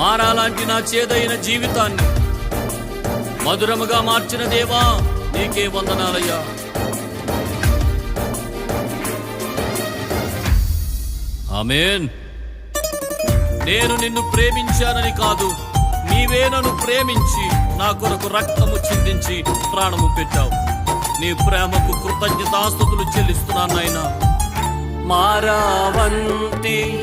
మారాలాంటి నా చేదైన జీవితాన్ని మధురముగా మార్చిన దేవా నీకే వందనాలయ్యా. ఆమెన్. నేను నిన్ను ప్రేమించానని కాదు నీవే నన్ను ప్రేమించి నా కొరకు రక్తము చిందించి ప్రాణము పెట్టావు. నీ ప్రేమకు కృతజ్ఞతాస్తుతులు చెల్లిస్తున్నాను నాయన. మారావంతి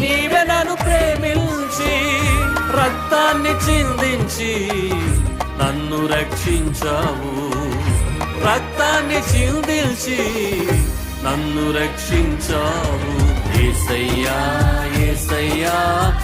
నీవే నన్ను ప్రేమించి రక్తాన్ని చిందించి నన్ను రక్షించావు. రక్తాన్ని చిందించి నన్ను రక్షించావు. ఏసయ్యా ఏసయ్యా.